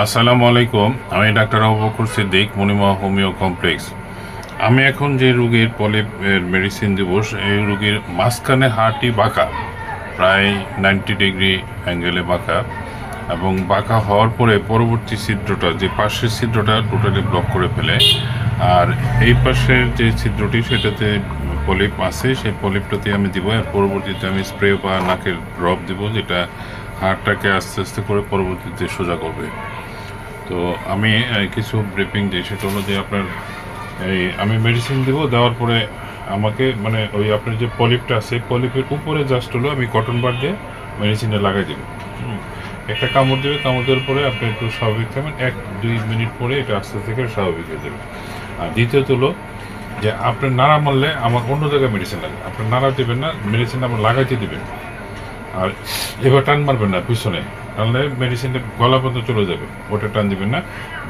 আসসালামু আলাইকুম, আমি doctor Abubakar Siddique, Monima homeo complex. আমি এখন যে রোগীর পলিপ মেডিসিন দেব এই রোগীর মাঝখানে হাড়টি বাঁকা, প্রায় নাইনটি ডিগ্রি অ্যাঙ্গেলে বাঁকা, এবং বাঁকা হওয়ার পরে পরবর্তী ছিদ্রটা, যে পাশের ছিদ্রটা টোটালি ব্লক করে ফেলে, আর এই পাশের যে ছিদ্রটি, সেটাতে পলিপ আছে, সেই পলিপটাতে আমি দিব, আর পরবর্তীতে আমি স্প্রে বা নাকের ড্রপ দিব, যেটা হাড়টাকে আস্তে আস্তে করে পরবর্তীতে সোজা করবে। তো আমি কিছু ব্রিফিং দিই, সেটা হলো যে আপনার, এই, আমি মেডিসিন দেবো, দেওয়ার পরে আমাকে মানে ওই আপনার যে পলিপটা আছে পলিপের উপরে জাস্ট হলো আমি কটন বার দিয়ে মেডিসিনটা লাগাই দেবো। একটা কামড় দেবে, কামড় দেওয়ার পরে আপনি একটু স্বাভাবিক থাকবেন, এক, দুই মিনিট পরে এটা আস্তে করে স্বাভাবিক হয়ে যাবে। আর দ্বিতীয়ত হলো যে আপনি নাড়া মারলে আমার অন্য জায়গায় মেডিসিন লাগে আপনি নাড়া দেবেন না মেডিসিন আমার লাগাইতে দেবেন। আর এবার টান মারবেন না, পিছনে। তাহলে মেডিসিনটা গলা পর্যন্ত চলে যাবে, ওটা টান দিবেন না।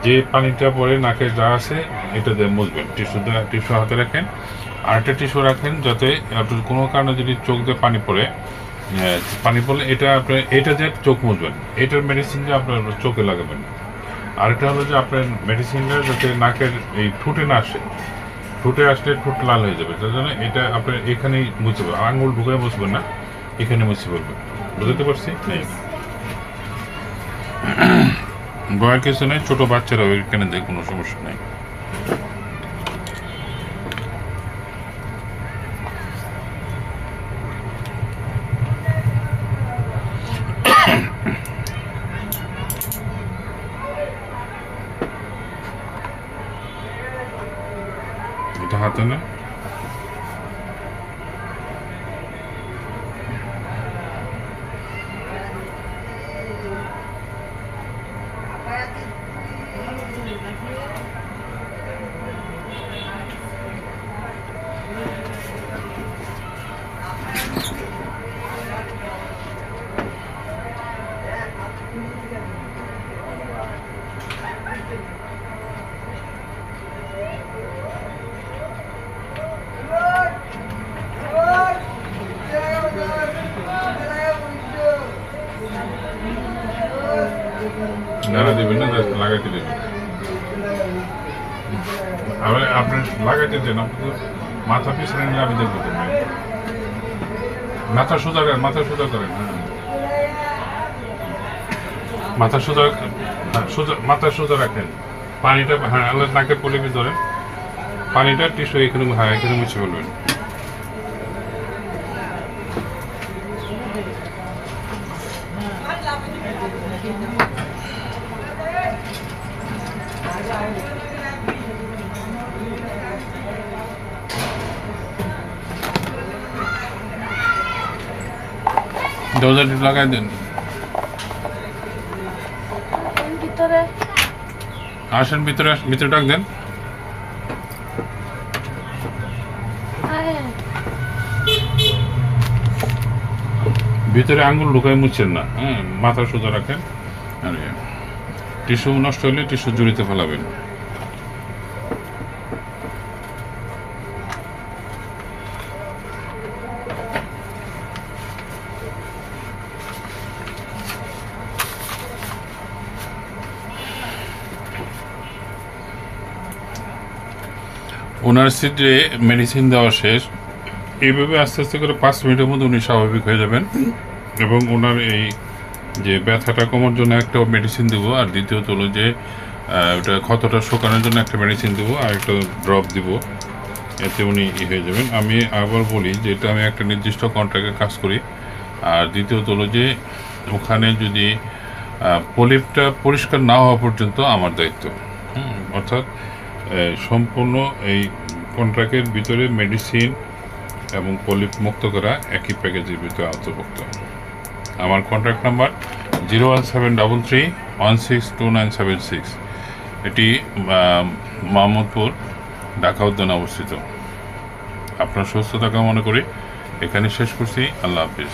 যে পানিটা পরে নাকে যা আছে, এটা দিয়ে মুছবেন। টিস্যু টিস্যু হাতে রাখেন। আর একটা টিস্যু রাখেন যাতে আপনার কোনো কারণে যদি চোখ দিয়ে পানি পড়ে পানি পড়লে এটা আপনার এটা দিয়ে চোখ মুছবেন। এটার মেডিসিন দিয়ে আপনার চোখে লাগাবেন আরেকটা হলো যে আপনার মেডিসিনটা যাতে নাকের এই ঠুটে না আসে, ঠুটে আসলে ঠোঁট লাল হয়ে যাবে। তার জন্য এটা আপনার এখানেই মুছে পারবেন আঙুল ঢুকে মুছবেন না, এখানে মুছে পড়বেন বুঝতে পারছি? ভয়ের কিছু নেই ছোট বাচ্চারাও এখানে দেয় কোনো সমস্যা নেই। এটা হাতে না। নাড়া দেবেন না লাগাইতে দেবেন আপনি লাগাইতে দেন আপনি মাথা পিছনে নিলে আমি দেখব মাথা সোজা করেন মাথা সোজা করেন হ্যাঁ মাথা সোজা সোজা মাথা সোজা রাখেন। পানিটা হ্যাঁ আল্লাহ নাকের পলিপি ধরেন। পানিটা টিস্যু এখানে হ্যাঁ এখানে মুছে ফেলবেন। দরজাটি লাগাই দেন। ভিতরে? আসেন ভিতরে ভিতরে ডাক দেন। ভিতরে আঙ্গুল ঢুকাই মুছছেন না হ্যাঁ মাথা সোজা রাখেন। আর টিস্যু নষ্ট হলে টিস্যু জড়িতে ফেলাবেন। ওনার সিটে মেডিসিন দেওয়া শেষ। এইভাবে আস্তে আস্তে করে পাঁচ মিনিটের মধ্যে উনি স্বাভাবিক হয়ে যাবেন। এবং ওনার এই যে ব্যথাটা কমার জন্য একটা মেডিসিন দেবো, আর দ্বিতীয়ত হলো যে ওটা ক্ষতটা শুকানোর জন্য একটা মেডিসিন দেবো, আর একটা ড্রপ দিব। এতে উনি ই হয়ে যাবেন। আমি আবার বলি যে, এটা আমি একটা নির্দিষ্ট কন্ট্রাক্টে কাজ করি। আর দ্বিতীয়ত হলো যে, ওখানে যদি পলিপটা পরিষ্কার না হওয়া পর্যন্ত আমার দায়িত্ব। অর্থাৎ সম্পূর্ণ এই কন্ট্রাক্টের ভিতরে মেডিসিন এবং পলিপ মুক্ত করা একই প্যাকেজের ভিতরে অন্তর্ভুক্ত। আমার contact number zero one seven double three one six two nine seven six এটি মোহাম্মদপুর ঢাকা উদ্যানে অবস্থিত। আপনার সুস্থতা কামনা করি এখানে শেষ করছি। আল্লাহ হাফিজ।